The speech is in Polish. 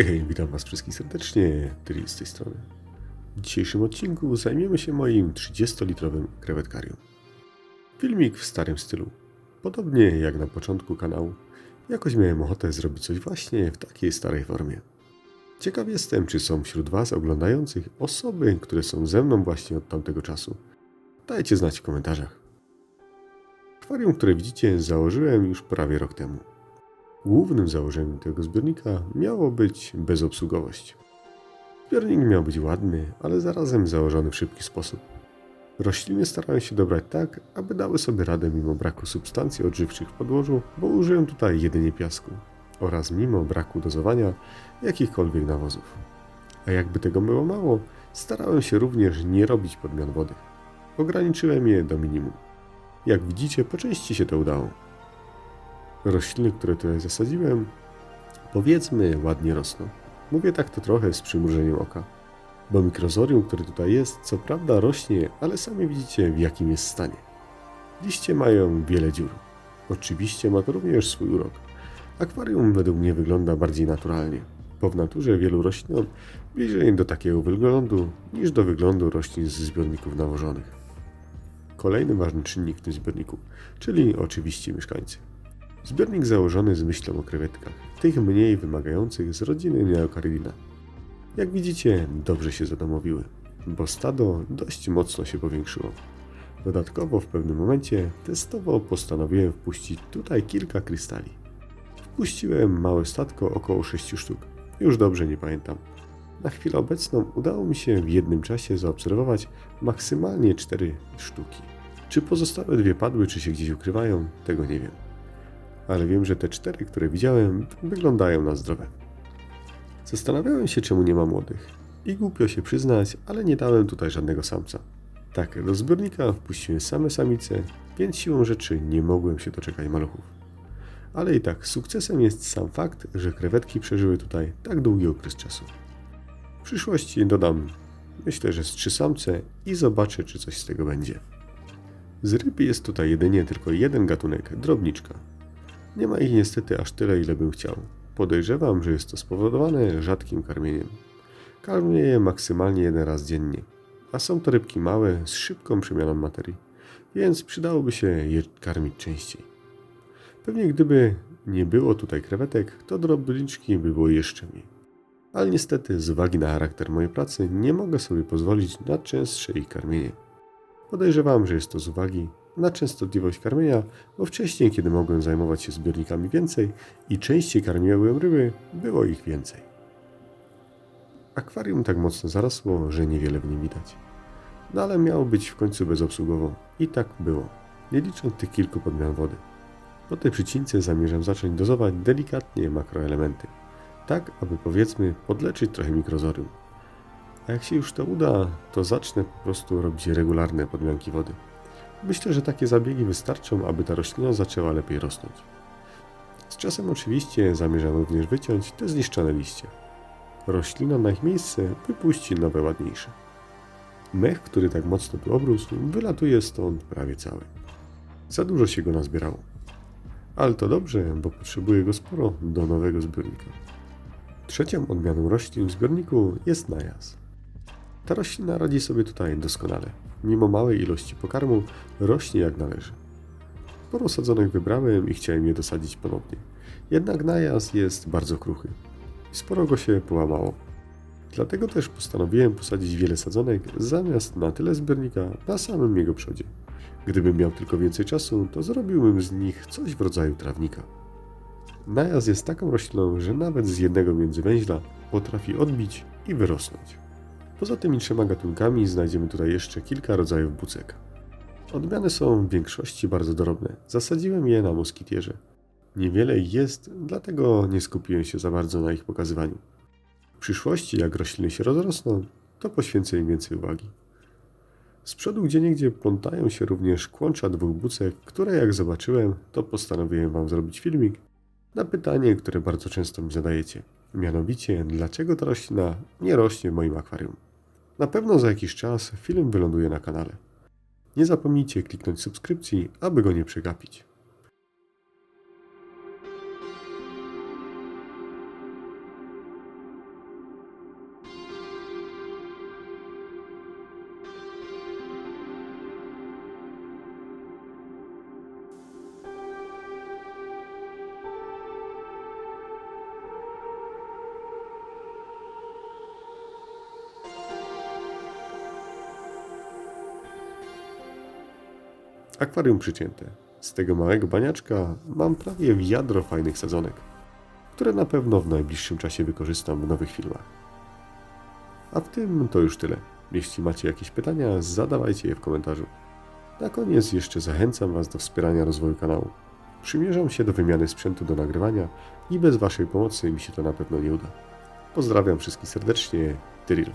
Hej, hej, witam Was wszystkich serdecznie, Tyri z tej strony. W dzisiejszym odcinku zajmiemy się moim 30-litrowym krewetkarium. Filmik w starym stylu. Podobnie jak na początku kanału, jakoś miałem ochotę zrobić coś właśnie w takiej starej formie. Ciekaw jestem, czy są wśród Was oglądających osoby, które są ze mną właśnie od tamtego czasu. Dajcie znać w komentarzach. Akwarium, które widzicie, założyłem już prawie rok temu. Głównym założeniem tego zbiornika miało być bezobsługowość. Zbiornik miał być ładny, ale zarazem założony w szybki sposób. Rośliny starałem się dobrać tak, aby dały sobie radę mimo braku substancji odżywczych w podłożu, bo użyłem tutaj jedynie piasku oraz mimo braku dozowania jakichkolwiek nawozów. A jakby tego było mało, starałem się również nie robić podmian wody. Ograniczyłem je do minimum. Jak widzicie, po części się to udało. Rośliny, które tutaj zasadziłem, powiedzmy ładnie rosną. Mówię tak to trochę z przymrużeniem oka. Bo mikrozorium, które tutaj jest, co prawda rośnie, ale sami widzicie w jakim jest stanie. Liście mają wiele dziur. Oczywiście ma to również swój urok. Akwarium według mnie wygląda bardziej naturalnie, bo w naturze wielu roślinom bliżej do takiego wyglądu niż do wyglądu roślin z zbiorników nawożonych. Kolejny ważny czynnik w tym zbiorniku, czyli oczywiście mieszkańcy. Zbiornik założony z myślą o krewetkach, tych mniej wymagających z rodziny Neocaridina. Jak widzicie, dobrze się zadomowiły, bo stado dość mocno się powiększyło. Dodatkowo w pewnym momencie testowo postanowiłem wpuścić tutaj kilka krystali. Wpuściłem małe statko około 6 sztuk. Już dobrze nie pamiętam. Na chwilę obecną udało mi się w jednym czasie zaobserwować maksymalnie 4 sztuki. Czy pozostałe dwie padły, czy się gdzieś ukrywają, tego nie wiem ale wiem, że te cztery, które widziałem, wyglądają na zdrowe. Zastanawiałem się, czemu nie ma młodych. I głupio się przyznać, ale nie dałem tutaj żadnego samca. Tak, do zbiornika wpuściłem same samice, więc siłą rzeczy nie mogłem się doczekać maluchów. Ale i tak, sukcesem jest sam fakt, że krewetki przeżyły tutaj tak długi okres czasu. W przyszłości dodam, myślę, że z trzy samce i zobaczę, czy coś z tego będzie. Z ryb jest tutaj jedynie tylko jeden gatunek, drobniczka. Nie ma ich niestety aż tyle, ile bym chciał. Podejrzewam, że jest to spowodowane rzadkim karmieniem. Karmię je maksymalnie jeden raz dziennie, a są to rybki małe z szybką przemianą materii, więc przydałoby się je karmić częściej. Pewnie gdyby nie było tutaj krewetek, to drobniczki by było jeszcze mniej. Ale niestety, z uwagi na charakter mojej pracy, nie mogę sobie pozwolić na częstsze ich karmienie. Podejrzewam, że jest to z uwagi na częstotliwość karmienia, bo wcześniej, kiedy mogłem zajmować się zbiornikami więcej i częściej karmiłem ryby, było ich więcej. Akwarium tak mocno zarosło, że niewiele w nim widać. No ale miało być w końcu bezobsługowo i tak było, nie licząc tych kilku podmian wody. Po tej przycince zamierzam zacząć dozować delikatnie makroelementy, tak aby powiedzmy podleczyć trochę mikrozorium. A jak się już to uda, to zacznę po prostu robić regularne podmianki wody. Myślę, że takie zabiegi wystarczą, aby ta roślina zaczęła lepiej rosnąć. Z czasem oczywiście zamierzam również wyciąć te zniszczone liście. Roślina na ich miejsce wypuści nowe ładniejsze. Mech, który tak mocno tu obrósł, wylatuje stąd prawie cały. Za dużo się go nazbierało. Ale to dobrze, bo potrzebuję go sporo do nowego zbiornika. Trzecią odmianą roślin w zbiorniku jest najas. Ta roślina radzi sobie tutaj doskonale. Mimo małej ilości pokarmu rośnie jak należy. Sporo sadzonek wybrałem i chciałem je dosadzić ponownie. Jednak najazd jest bardzo kruchy. I sporo go się połamało. Dlatego też postanowiłem posadzić wiele sadzonek zamiast na tyle zbiornika na samym jego przodzie. Gdybym miał tylko więcej czasu, to zrobiłbym z nich coś w rodzaju trawnika. Najazd jest taką rośliną, że nawet z jednego międzywęźla potrafi odbić i wyrosnąć. Poza tymi trzema gatunkami znajdziemy tutaj jeszcze kilka rodzajów bucek. Odmiany są w większości bardzo drobne. Zasadziłem je na moskitierze. Niewiele ich jest, dlatego nie skupiłem się za bardzo na ich pokazywaniu. W przyszłości, jak rośliny się rozrosną, to poświęcę im więcej uwagi. Z przodu gdzieniegdzie plątają się również kłącza dwóch bucek, które jak zobaczyłem, to postanowiłem Wam zrobić filmik na pytanie, które bardzo często mi zadajecie. Mianowicie, dlaczego ta roślina nie rośnie w moim akwarium? Na pewno za jakiś czas film wyląduje na kanale. Nie zapomnijcie kliknąć subskrypcji, aby go nie przegapić. Akwarium przycięte. Z tego małego baniaczka mam prawie wiadro fajnych sadzonek, które na pewno w najbliższym czasie wykorzystam w nowych filmach. A w tym to już tyle. Jeśli macie jakieś pytania, zadawajcie je w komentarzu. Na koniec jeszcze zachęcam Was do wspierania rozwoju kanału. Przymierzam się do wymiany sprzętu do nagrywania i bez Waszej pomocy mi się to na pewno nie uda. Pozdrawiam wszystkich serdecznie, Tyril.